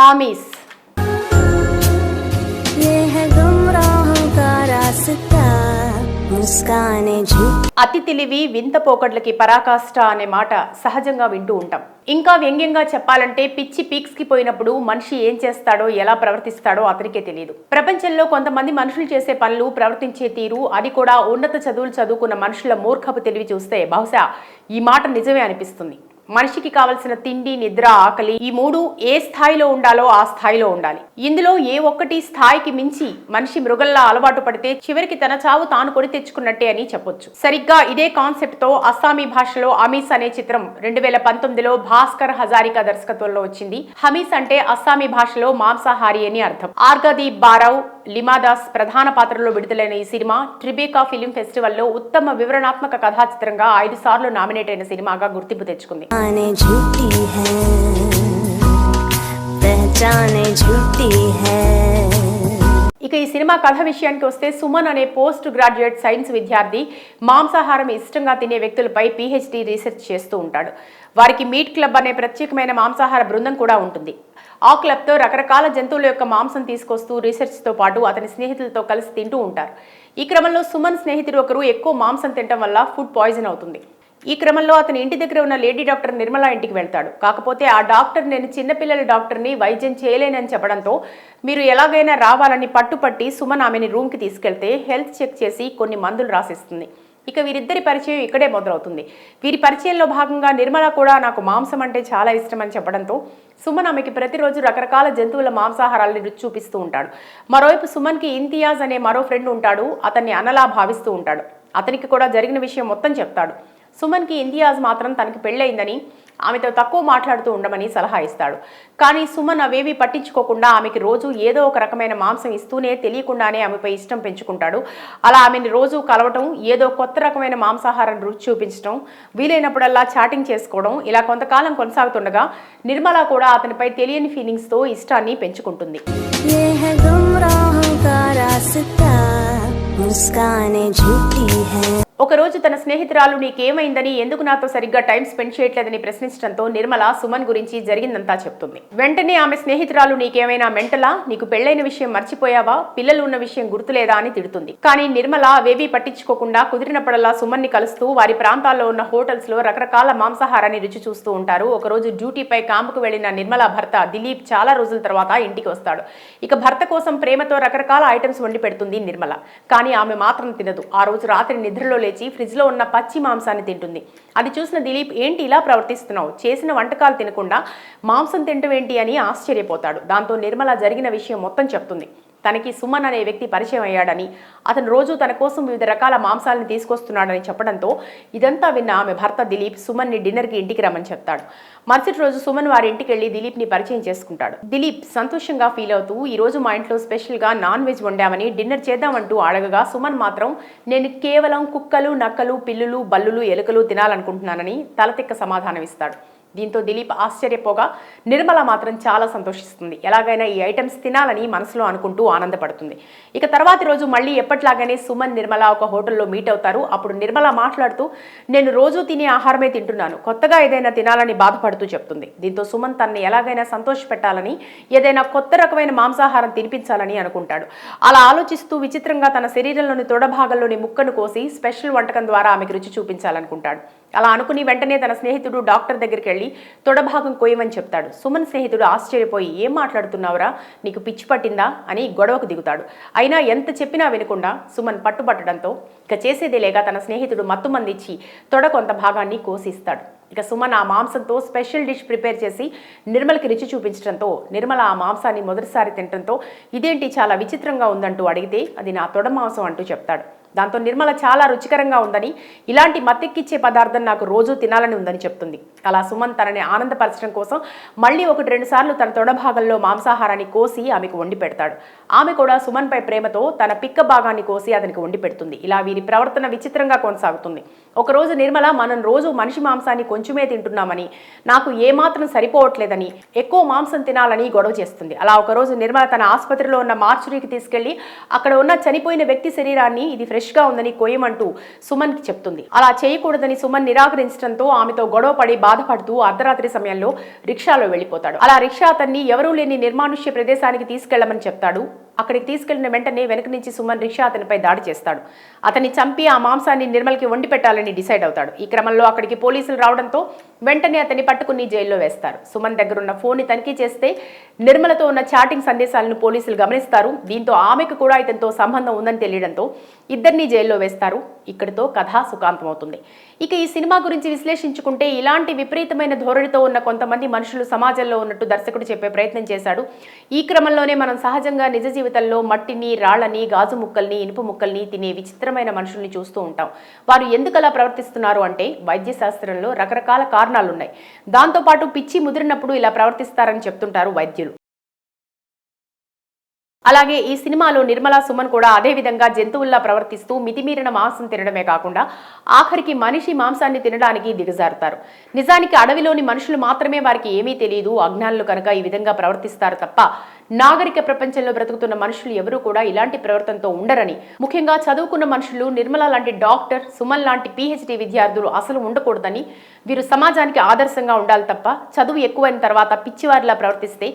आमिस అతి తెలివి వింత పోకట్లకి పరాకాష్ట అనే మాట సహజంగా వింటూ ఉంటాం. ఇంకా వ్యంగ్యంగా చెప్పాలంటే పిచ్చి పీక్స్కి పోయినప్పుడు మనిషి ఏం చేస్తాడో ఎలా ప్రవర్తిస్తాడో అతనికే తెలియదు ప్రపంచంలో కొంతమంది మనుషులు చేసే పనులు ప్రవర్తించే తీరు అది కూడా ఉన్నత చదువులు చదువుకున్న మనుషుల మూర్ఖపు తెలివి చూస్తే బహుశా ఈ మాట నిజమే అనిపిస్తుంది. మనిషికి కావలసిన తిండి నిద్ర ఆకలి ఈ మూడు ఏ స్థాయిలో ఉండాలో ఆ స్థాయిలో ఉండాలి. ఇందులో ఏ ఒక్కటి స్థాయికి మించి మనిషి మృగల్లా అలవాటు పడితే చివరికి తన చావు తాను కొని తెచ్చుకున్నట్టే అని చెప్పొచ్చు. సరిగ్గా ఇదే కాన్సెప్ట్తో అస్సామీ భాషలో అమీస్ అనే చిత్రం రెండు వేల పంతొమ్మిదిలో భాస్కర్ హజారికా దర్శకత్వంలో వచ్చింది. హమీస్ అంటే అస్సామీ భాషలో మాంసాహారి అని అర్థం. ఆర్గదీప్ బారావ్ లిమాదాస్ ప్రధాన పాత్రలో విడుదలైన ఈ సినిమా ట్రిబేకా ఫిలిం ఫెస్టివల్లో ఉత్తమ వివరణాత్మక కథా చిత్రంగా ఐదు సార్లు నామినేట్ అయిన సినిమాగా గుర్తింపు తెచ్చుకుంది आने झूठी है సినిమా కథ విషయానికి వస్తే సుమన్ అనే పోస్ట్ గ్రాడ్యుయేట్ సైన్స్ విద్యార్థి మాంసాహారం ఇష్టంగా తినే వ్యక్తులపై పీహెచ్డీ రీసెర్చ్ చేస్తూ ఉంటాడు. వారికి మీట్ క్లబ్ అనే ప్రత్యేకమైన మాంసాహార బృందం కూడా ఉంటుంది. ఆ క్లబ్తో రకరకాల జంతువుల యొక్క మాంసం తీసుకొస్తూ రీసెర్చ్తో పాటు అతని స్నేహితులతో కలిసి తింటూ ఉంటారు. ఈ క్రమంలో సుమన్ స్నేహితుడు ఒకరు ఎక్కువ మాంసం తినడం వల్ల ఫుడ్ పాయిజన్ అవుతుంది. ఈ క్రమంలో అతని ఇంటి దగ్గర ఉన్న లేడీ డాక్టర్ నిర్మల ఇంటికి వెళ్తాడు. కాకపోతే ఆ డాక్టర్ నేను చిన్నపిల్లల డాక్టర్ని వైద్యం చేయలేనని చెప్పడంతో మీరు ఎలాగైనా రావాలని పట్టుపట్టి సుమన్ ఆమెని రూమ్కి తీసుకెళ్తే హెల్త్ చెక్ చేసి కొన్ని మందులు రాసిస్తుంది. ఇక వీరిద్దరి పరిచయం ఇక్కడే మొదలవుతుంది. వీరి పరిచయంలో భాగంగా నిర్మల కూడా నాకు మాంసం అంటే చాలా ఇష్టం అని చెప్పడంతో సుమన్ ఆమెకి ప్రతిరోజు రకరకాల జంతువుల మాంసాహారాలను రుచి చూపిస్తూ ఉంటాడు. మరోవైపు సుమన్కి ఇంతియాజ్ అనే మరో ఫ్రెండ్ ఉంటాడు. అతన్ని అనలా భావిస్తూ ఉంటాడు. అతనికి కూడా జరిగిన విషయం మొత్తం చెప్తాడు. సుమన్కి ఇంతియాజ్ మాత్రం తనకి పెళ్ళయిందని ఆమెతో తక్కువ మాట్లాడుతూ ఉండమని సలహా ఇస్తాడు కానీ సుమన్ అవేవి పట్టించుకోకుండా ఆమెకి రోజు ఏదో ఒక రకమైన మాంసం ఇస్తూనే తెలియకుండానే ఆమెపై ఇష్టం పెంచుకుంటాడు అలా ఆమెని రోజు కలవటం ఏదో కొత్త రకమైన మాంసాహారం రుచి చూపించడం వీలైనప్పుడల్లా చాటింగ్ చేసుకోవడం ఇలా కొంతకాలం కొనసాగుతుండగా నిర్మల కూడా అతనిపై తెలియని ఫీలింగ్స్తో ఇష్టాన్ని పెంచుకుంటుంది ये है गुमराहों का रास्ता मुस्काने झूठी है ఒకరోజు తన స్నేహితురాలు నీకేమైందని ఎందుకు నాతో సరిగ్గా టైం స్పెండ్ చేయట్లేదని ప్రశ్నించడంతో నిర్మల సుమన్ గురించి జరిగిందంతా చెప్తుంది. వెంటనే ఆమె స్నేహితురాలు నీకేమైనా మెంటలా? నీకు పెళ్ళైన విషయం మర్చిపోయావా? పిల్లలు ఉన్న విషయం గుర్తులేదా అని తిడుతుంది. కానీ నిర్మల అవేవీ పట్టించుకోకుండా కుదిరినప్పుడల్లా సుమన్ని కలుస్తూ వారి ప్రాంతాల్లో ఉన్న హోటల్స్లో రకరకాల మాంసాహారాన్ని రుచి చూస్తూ ఉంటారు. ఒకరోజు డ్యూటీపై కాంపుకు వెళ్ళిన నిర్మల భర్త దిలీప్ చాలా రోజుల తర్వాత ఇంటికి వస్తాడు. ఇక భర్త కోసం ప్రేమతో రకరకాల ఐటమ్స్ వండి పెడుతుంది నిర్మల. కానీ ఆమె మాత్రం తినదు. ఆ రోజు రాత్రి నిద్రలో లేచి ఫ్రిడ్జ్లో ఉన్న పచ్చి మాంసాన్ని తింటుంది. అది చూసిన దిలీప్ ఏంటి ఇలా ప్రవర్తిస్తున్నావు? చేసిన వంటకాలు తినకుండా మాంసం తింటవేంటి? అని ఆశ్చర్యపోతాడు. దాంతో నిర్మల జరిగిన విషయం మొత్తం చెప్తుంది. తనకి సుమన్ అనే వ్యక్తి పరిచయం అయ్యాడని అతను రోజు తన కోసం వివిధ రకాల మాంసాలను తీసుకొస్తున్నాడని చెప్పడంతో ఇదంతా విన్న ఆమె భర్త దిలీప్ సుమన్ని డిన్నర్కి ఇంటికి రమ్మని చెప్తాడు. మరుసటి రోజు సుమన్ వారి ఇంటికి వెళ్ళి దిలీప్ని పరిచయం చేసుకుంటాడు. దిలీప్ సంతోషంగా ఫీల్ అవుతూ ఈ రోజు మా ఇంట్లో స్పెషల్గా నాన్ వెజ్ వండామని డిన్నర్ చేద్దామంటూ అడగగా సుమన్ మాత్రం నేను కేవలం కుక్కలు నక్కలు పిల్లులు బల్లులు ఎలుకలు తినాలనుకుంటున్నానని తలతిక్క సమాధానం ఇస్తాడు దీంతో దిలీప్ ఆశ్చర్యపోగా నిర్మల మాత్రం చాలా సంతోషిస్తుంది. ఎలాగైనా ఈ ఐటమ్స్ తినాలని మనసులో అనుకుంటూ ఆనందపడుతుంది. ఇక తర్వాతి రోజు మళ్ళీ ఎప్పట్లాగానే సుమన్ నిర్మల ఒక హోటల్లో మీట్ అవుతారు. అప్పుడు నిర్మల మాట్లాడుతూ నేను రోజు తినే ఆహారమే తింటున్నాను. కొత్తగా ఏదైనా తినాలని బాధపడుతూ చెప్తుంది. దీంతో సుమన్ తనని ఎలాగైనా సంతోష పెట్టాలని ఏదైనా కొత్త రకమైన మాంసాహారం తినిపించాలని అనుకుంటాడు. అలా ఆలోచిస్తూ విచిత్రంగా తన శరీరంలోని తొడ భాగంలోని ముక్కను కోసి స్పెషల్ వంటకం ద్వారా ఆమెకు రుచి చూపించాలనుకుంటాడు. అలా అనుకుని వెంటనే తన స్నేహితుడు డాక్టర్ దగ్గరికి వెళ్ళి తొడభాగం కోయమని చెప్తాడు. సుమన్ స్నేహితుడు ఆశ్చర్యపోయి ఏం మాట్లాడుతున్నావురా? నీకు పిచ్చి పట్టిందా? అని గొడవకు దిగుతాడు. అయినా ఎంత చెప్పినా వినకుండా సుమన్ పట్టుబట్టడంతో ఇక చేసేదే లేక తన స్నేహితుడు మత్తుమందిచ్చి తొడ కొంత భాగాన్ని కోసిస్తాడు. ఇక సుమన్ ఆ మాంసంతో స్పెషల్ డిష్ ప్రిపేర్ చేసి నిర్మలకి రుచి చూపించడంతో నిర్మల ఆ మాంసాన్ని మొదటిసారి తినడంతో ఇదేంటి చాలా విచిత్రంగా ఉందంటూ అడిగితే అది నా తొడ మాంసం అంటూ చెప్తాడు. దాంతో నిర్మల చాలా రుచికరంగా ఉందని ఇలాంటి మత్తెక్కిచ్చే పదార్థం నాకు రోజు తినాలని ఉందని చెప్తుంది. అలా సుమన్ తనని ఆనందపరచడం కోసం మళ్ళీ ఒకటి రెండు సార్లు తన తొడభాగంలో మాంసాహారాన్ని కోసి ఆమెకు వండి పెడతాడు. ఆమె కూడా సుమన్పై ప్రేమతో తన పిక్క భాగాన్ని కోసి అతనికి వండి పెడుతుంది. ఇలా వీరి ప్రవర్తన విచిత్రంగా కొనసాగుతుంది. ఒకరోజు నిర్మల మనం రోజు మనిషి మాంసాన్ని కొంచెమే తింటున్నామని నాకు ఏమాత్రం సరిపోవట్లేదని ఎక్కువ మాంసం తినాలని గొడవ చేస్తుంది. అలా ఒకరోజు నిర్మల తన ఆసుపత్రిలో ఉన్న మార్చురీకి తీసుకెళ్ళి అక్కడ ఉన్న చనిపోయిన వ్యక్తి శరీరాన్ని ఇది ఫ్రెష్గా ఉందని కోయమంటూ సుమన్కి చెప్తుంది. అలా చేయకూడదని సుమన్ నిరాకరించడంతో ఆమెతో గొడవ పడి బాధపడుతూ అర్ధరాత్రి సమయంలో రిక్షాలో వెళ్ళిపోతాడు అలా రిక్షా అతన్ని ఎవరూ లేని నిర్మానుష్య ప్రదేశానికి తీసుకెళ్ళమని చెప్తాడు. అక్కడికి తీసుకెళ్ళిన వెంటనే వెనక నుంచి సుమన్ రిక్షా అతనిపై దాడి చేస్తాడు. అతన్ని చంపి ఆ మాంసాన్ని నిర్మల్కి వండి పెట్టాలని డిసైడ్ అవుతాడు. ఈ క్రమంలో అక్కడికి పోలీసులు రావడంతో వెంటనే అతన్ని పట్టుకుని జైల్లో వేస్తారు. సుమన్ దగ్గరున్న ఫోన్ని తనిఖీ చేస్తే నిర్మలతో ఉన్న చాటింగ్ సందేశాలను పోలీసులు గమనిస్తారు. దీంతో ఆమెకు కూడా ఇతనితో సంబంధం ఉందని తెలియడంతో ఇద్దరిని జైల్లో వేస్తారు. ఇక్కడితో కథ సుఖాంతమవుతుంది. ఇక ఈ సినిమా గురించి విశ్లేషించుకుంటే ఇలాంటి విపరీతమైన ధోరణితో ఉన్న కొంతమంది మనుషులు సమాజంలో ఉన్నట్టు దర్శకుడు చెప్పే ప్రయత్నం చేశాడు. ఈ క్రమంలోనే మనం సహజంగా నిజ జీవితంలో మట్టిని రాళ్ళని గాజు ముక్కల్ని ఇనుప ముక్కల్ని తినే విచిత్రమైన మనుషుల్ని చూస్తూ ఉంటాం. వారు ఎందుకు అలా ప్రవర్తిస్తున్నారు అంటే వైద్య శాస్త్రంలో రకరకాల కారణాలున్నాయి. దాంతోపాటు పిచ్చి ముదిరినప్పుడు ఇలా ప్రవర్తిస్తారని చెప్తుంటారు వైద్యులు. అలాగే ఈ సినిమాలో నిర్మలా సుమన్ కూడా అదే విధంగా జంతువుల్లా ప్రవర్తిస్తూ మితిమీరిన మాంసం తినడమే కాకుండా ఆఖరికి మనిషి మాంసాన్ని తినడానికి దిగజారుతారు. నిజానికి అడవిలోని మనుషులు మాత్రమే వారికి ఏమీ తెలియదు అజ్ఞానులు కనుక ఈ విధంగా ప్రవర్తిస్తారు తప్ప నాగరిక ప్రపంచంలో బ్రతుకుతున్న మనుషులు ఎవరూ కూడా ఇలాంటి ప్రవర్తనతో ఉండరని. ముఖ్యంగా చదువుకున్న మనుషులు నిర్మల లాంటి డాక్టర్ సుమన్ లాంటి పిహెచ్డి విద్యార్థులు అసలు ఉండకూడదని వీరు సమాజానికి ఆదర్శంగా ఉండాలి తప్ప చదువు ఎక్కువైన తర్వాత పిచ్చివారిలా ప్రవర్తిస్తే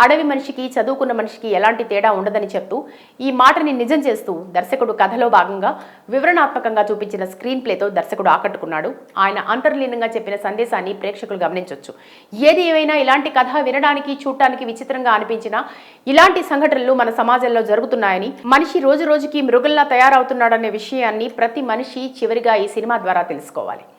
అడవి మనిషికి చదువుకున్న మనిషికి ఎలాంటి తేడా ఉండదని చెప్తూ ఈ మాటని నిజం చేస్తూ దర్శకుడు కథలో భాగంగా వివరణాత్మకంగా చూపించిన స్క్రీన్ ప్లేతో దర్శకుడు ఆకట్టుకున్నాడు. ఆయన అంతర్లీనంగా చెప్పిన సందేశాన్ని ప్రేక్షకులు గమనించవచ్చు ఏది ఏమైనా ఇలాంటి కథ వినడానికి చూడటానికి విచిత్రంగా అనిపించినా ఇలాంటి సంఘటనలు మన సమాజంలో జరుగుతున్నాయని మనిషి రోజు రోజుకి మృగుల్లా తయారవుతున్నాడనే విషయాన్ని ప్రతి మనిషి చివరిగా ఈ సినిమా ద్వారా తెలుసుకోవాలి.